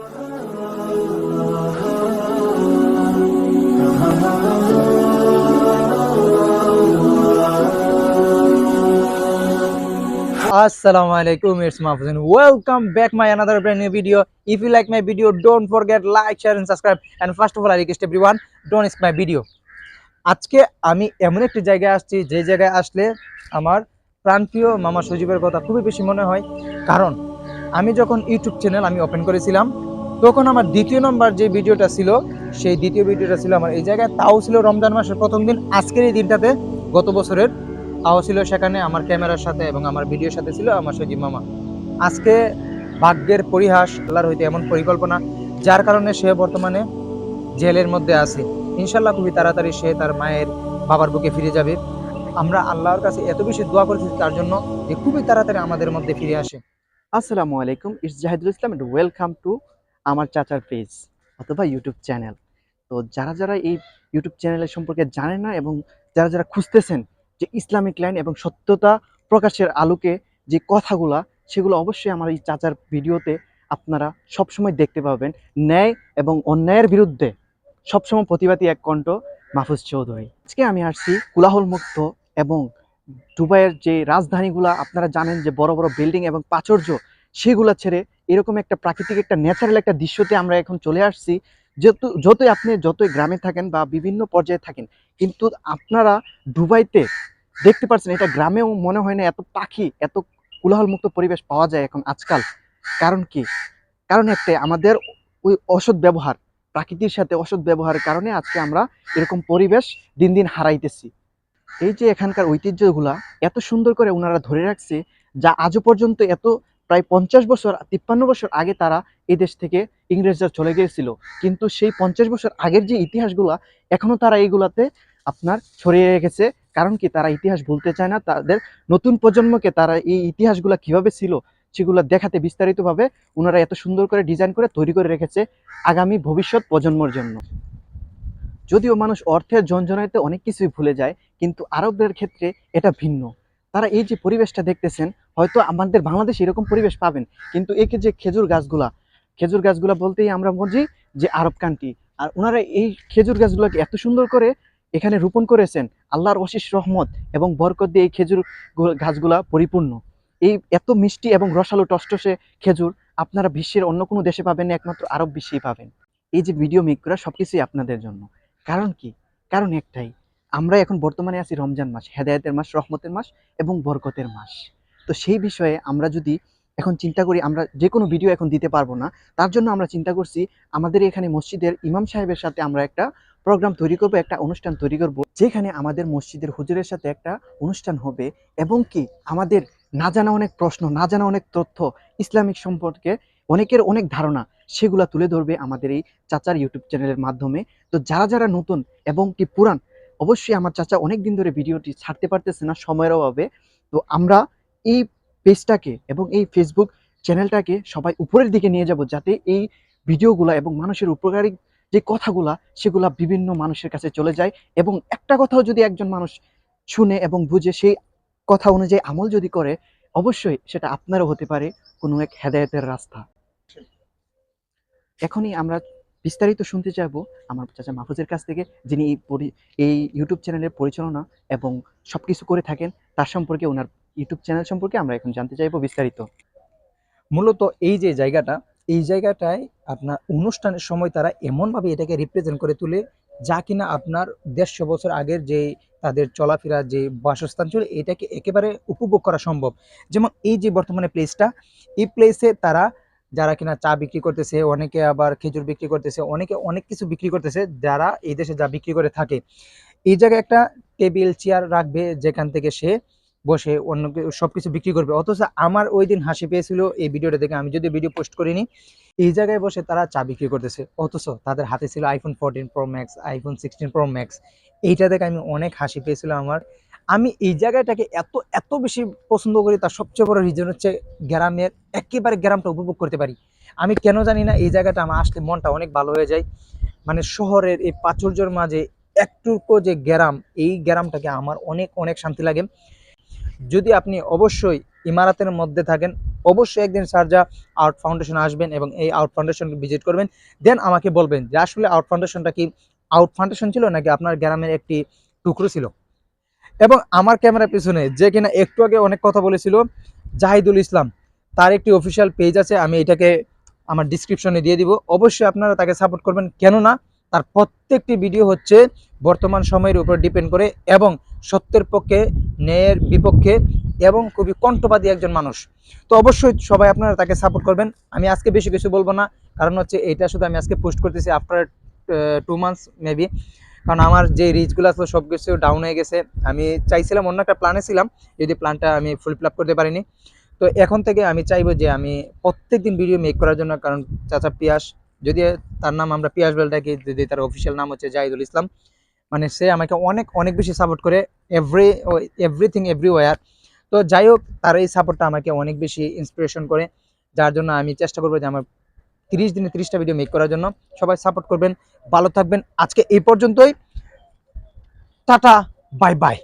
আসসালামু আলাইকুম it's Mahfuzin. Welcome back my another brand new video if you like my video don't forget like share and subscribe and first of all I request everyone don't my video আজকে আমি এমন একটি জায়গায় আসছি, যে জায়গায় আসলে আমার প্রান্তীয় মামা সুজীবের কথা খুবই বেশি মনে হয়। কারণ, আমি যখন ইউটিউব চ্যানেল আমি ওপেন করেছিলাম তখন আমার দ্বিতীয় নম্বর যে ভিডিওটা ছিল, সেই দ্বিতীয় ভিডিওটা ছিল আমার এই জায়গায়। তাও ছিল রমজান মাসের প্রথম দিন। আজকের এই দিনটাতে গত বছরের তাও ছিল সেখানে আমার ক্যামেরার সাথে এবং আমার ভিডিওর সাথে ছিল আমার সজীব মামা। আজকে ভাগ্যের পরিহাস, আল্লাহর হইতে এমন পরিকল্পনা, যার কারণে সে বর্তমানে জেলের মধ্যে আছে। ইনশাল্লাহ খুবই তাড়াতাড়ি সে তার মায়ের বাবার বুকে ফিরে যাবে। আমরা আল্লাহর কাছে এত বেশি দোয়া করেছি তার জন্য যে খুবই তাড়াতাড়ি আমাদের মধ্যে ফিরে আসে। আসসালামু আলাইকুম it's Zahidul Islam welcome to আমার চাচার পেজ অথবা ইউটিউব চ্যানেল। তো যারা যারা এই ইউটিউব চ্যানেলের সম্পর্কে জানেন না এবং যারা যারা খুঁজতেছেন যে ইসলামিক লাইন এবং সত্যতা প্রকাশের আলোকে যে কথাগুলা, সেগুলো অবশ্যই আমার এই চাচার ভিডিওতে আপনারা সবসময় দেখতে পাবেন। ন্যায় এবং অন্যায়ের বিরুদ্ধে সবসময় প্রতিবাদী এক কণ্ঠ মাহফুজ চৌধুরী। আজকে আমি আসছি কোলাহল মুক্ত এবং দুবাইয়ের যে রাজধানীগুলা আপনারা জানেন যে বড় বড় বিল্ডিং এবং প্রাচুর্য সেগুলা ছেড়ে এরকম একটা প্রাকৃতিক একটা ন্যাচারাল একটা দৃশ্যতে আমরা এখন চলে আসছি। যত যতই আপনি যতই গ্রামে থাকেন বা বিভিন্ন পর্যায়ে থাকেন, কিন্তু আপনারা দুবাইতে দেখতে পাচ্ছেন এটা গ্রামেও মনে হয় না এত পাখি, এত কোলাহল মুক্ত পরিবেশ পাওয়া যায় এখন আজকাল। কারণ কি? কারণ একটাই, আমাদের ওই অসৎ ব্যবহার, প্রাকৃতির সাথে অসৎ ব্যবহারের কারণে আজকে আমরা এরকম পরিবেশ দিন দিন হারাইতেছি। এই যে এখানকার ঐতিহ্যগুলা এত সুন্দর করে ওনারা ধরে রাখছে, যা আজও পর্যন্ত এত প্রায় পঞ্চাশ বছর, তিপ্পান্ন বছর আগে তারা এই দেশ থেকে ইংরেজরা চলে গিয়েছিল। কিন্তু সেই পঞ্চাশ বছর আগের যে ইতিহাসগুলো এখনও তারা এইগুলাতে আপনার ছড়িয়ে রেখেছে। কারণ কি? তারা ইতিহাস ভুলতে চায় না। তাদের নতুন প্রজন্মকে তারা এই ইতিহাসগুলো কীভাবে ছিল, সেগুলো দেখাতে বিস্তারিতভাবে ওনারা এত সুন্দর করে ডিজাইন করে তৈরি করে রেখেছে আগামী ভবিষ্যৎ প্রজন্মর জন্য। যদিও মানুষ অর্থের জঞ্জনাইতে অনেক কিছুই ভুলে যায়, কিন্তু আরবদের ক্ষেত্রে এটা ভিন্ন। তারা এই যে পরিবেশটা দেখতেছেন, হয়তো আমাদের বাংলাদেশে এরকম পরিবেশ পাবেন। কিন্তু একে যে খেজুর গাছগুলা খেজুর গাছগুলা বলতেই আমরা বুঝি যে আরব কান্ট্রি আর ওনারা এই খেজুর গাছগুলোকে এত সুন্দর করে এখানে রোপণ করেছেন, আল্লাহর অশেষ রহমত এবং বরকত দিয়ে এই খেজুর গাছগুলা পরিপূর্ণ। এই এত মিষ্টি এবং রসালো টসটসে খেজুর আপনারা বিশ্বের অন্য কোনো দেশে পাবেন না, একমাত্র আরব বিশ্বেই পাবেন। এই যে ভিডিও মেক করা সবকিছুই আপনাদের জন্য। কারণ কি? কারণ একটাই আমরা এখন বর্তমানে আছি রমজান মাস, হেদায়েতের মাস, রহমতের মাস এবং বরকতের মাস। তো সেই বিষয়ে আমরা যদি এখন চিন্তা করি, আমরা যে কোনো ভিডিও এখন দিতে পারব না, তার জন্য আমরা চিন্তা করছি আমাদের এখানে মসজিদের ইমাম সাহেবের সাথে আমরা একটা প্রোগ্রাম তৈরি করব, একটা অনুষ্ঠান তৈরি করব, যেখানে আমাদের মসজিদের হুজুরের সাথে একটা অনুষ্ঠান হবে এবং কি আমাদের না জানা অনেক প্রশ্ন, না জানা অনেক তথ্য, ইসলামিক সম্পর্কে অনেকের অনেক ধারণা, সেগুলা তুলে ধরবে আমাদের এই চাচার ইউটিউব চ্যানেলের মাধ্যমে। তো যারা যারা নতুন এবং কি পুরান অবশ্যই আমার চাচা অনেক দিন ধরে ভিডিওটি ছাড়তে পারতেছে না, সময়ের অভাবে। তো আমরা এই পেজটাকে এবং এই ফেসবুক চ্যানেলটাকে সবাই উপরের দিকে নিয়ে যাব যাতে এই ভিডিওগুলা এবং মানুষের উপকারী যে কথাগুলা, সেগুলা বিভিন্ন মানুষের কাছে চলে যায়। এবং একটা কথাও যদি একজন মানুষ শুনে এবং বুঝে, সেই কথা অনুযায়ী আমল যদি করে, অবশ্যই সেটা আপনারও হতে পারে কোনো এক হেদায়েতের রাস্তা। এখনই আমরা বিস্তারিত শুনতে চাইব আমার চাচা মাহফুজের কাছ থেকে, যিনি এই ইউটিউব চ্যানেলের পরিচালনা এবং সব কিছু করে থাকেন, তার সম্পর্কে ওনার ইউটিউব চ্যানেল সম্পর্কে আমরা এখন জানতে চাইব বিস্তারিত। মূলত এই যে জায়গাটা, এই জায়গাটায় আপনার অনুষ্ঠানের সময় তারা এমনভাবে এটাকে রিপ্রেজেন্ট করে তুলে, যা কিনা আপনার দেড়শো বছর আগের যে তাদের চলাফেরা, যে বাসস্থান ছিল, এটাকে একেবারে উপভোগ করা সম্ভব। যেমন এই যে বর্তমানে প্লেসটা এই প্লেসে তারা যারা কিনা চা বিক্রি করতেছে, অনেকে আবার খেজুর বিক্রি করতেছে, অনেকে অনেক কিছু বিক্রি করতেছে, যারা এই দেশে যা বিক্রি করে থাকে। এই জায়গায় একটা টেবিল, চেয়ার রাখবে, যেখান থেকে সে বসে অন্য কি- সবকিছু বিক্রি করবে। অথচ আমার ওই দিন হাসি পেয়েছিল এই ভিডিওটা দেখে। আমি যদি ভিডিও পোস্ট করিনি, এই জায়গায় বসে তারা চা বিক্রি করতেছে। অথচ তাদের হাতে ছিল iPhone fourteen pro max iPhone sixteen pro max এইটা দেখে আমি অনেক হাসি পেয়েছিল আমার আমি এই জায়গাটাকে এত এত বেশি পছন্দ করি, তার সবচেয়ে বড় রিজন হচ্ছে গ্রামের একেবারে গ্রামটা উপভোগ করতে পারি। আমি কেন জানি না, এই জায়গাটা আমার আসলে মনটা অনেক ভালো হয়ে যায়। মানে শহরের এই প্রাচুর্যের মাঝে একটুকু যে গ্রাম, এই গ্রামটাকে আমার অনেক অনেক শান্তি লাগে। যদি আপনি অবশ্যই ইমারাতের মধ্যে থাকেন, অবশ্যই একদিন সারজা আউট ফাউন্ডেশন আসবেন এবং এই আউট ফাউন্ডেশন ভিজিট করবেন। দেন আমাকে বলবেন যে, আসলে আউট ফাউন্ডেশনটা কি, আউট ফাউন্ডেশন ছিল নাকি আপনার গ্রামের একটি টুকরো ছিল? এবং আমার ক্যামেরার পিছনে, যে কিনা একটু আগে অনেক কথা বলেছিল, জাহিদুল ইসলাম। তার একটি অফিসিয়াল পেজ আছে, আমি এটাকে আমার ডিসক্রিপশনে দিয়ে দিব। অবশ্যই আপনারা তাকে সাপোর্ট করবেন, কেননা তার প্রত্যেকটি ভিডিও হচ্ছে বর্তমান সময়ের উপর ডিপেন্ড করে এবং সত্যের পক্ষে, ন্যায়ের বিপক্ষে এবং খুবই কণ্ঠবাদী একজন মানুষ। তো অবশ্যই সবাই আপনারা তাকে সাপোর্ট করবেন। আমি আজকে বেশি কিছু বলব না, কারণ হচ্ছে এটা শুধু আমি আজকে পোস্ট করতেছি আফটার টু মান্থস মেবি কারণ আমার যে রিচগুলো আসলে সব কিছু ডাউন হয়ে গেছে। আমি চাইছিলাম, অন্য একটা প্ল্যানে ছিলাম, যদি প্ল্যানটা আমি ফুল ফিল আপ করতে পারিনি। তো এখন থেকে আমি চাইব যে আমি প্রত্যেকদিন ভিডিও মেক করার জন্য, কারণ চাচা পিয়াস যদি তার নাম আমরা পিয়াস বেল ডাকি, যদি তার অফিসিয়াল নাম হচ্ছে জাহিদুল ইসলাম মানে সে আমাকে অনেক অনেক বেশি সাপোর্ট করে এভরি এভরিথিং এভরিওয়ার তো যাই হোক, তার এই সাপোর্টটা আমাকে অনেক বেশি ইন্সপিরেশন করে, যার জন্য আমি চেষ্টা করব যে আমার তিরিশ দিনে তিরিশটা ভিডিও মেক করার জন্য। সবাই সাপোর্ট করবেন, ভালো থাকবেন। আজকে এই পর্যন্তই। Tata bye bye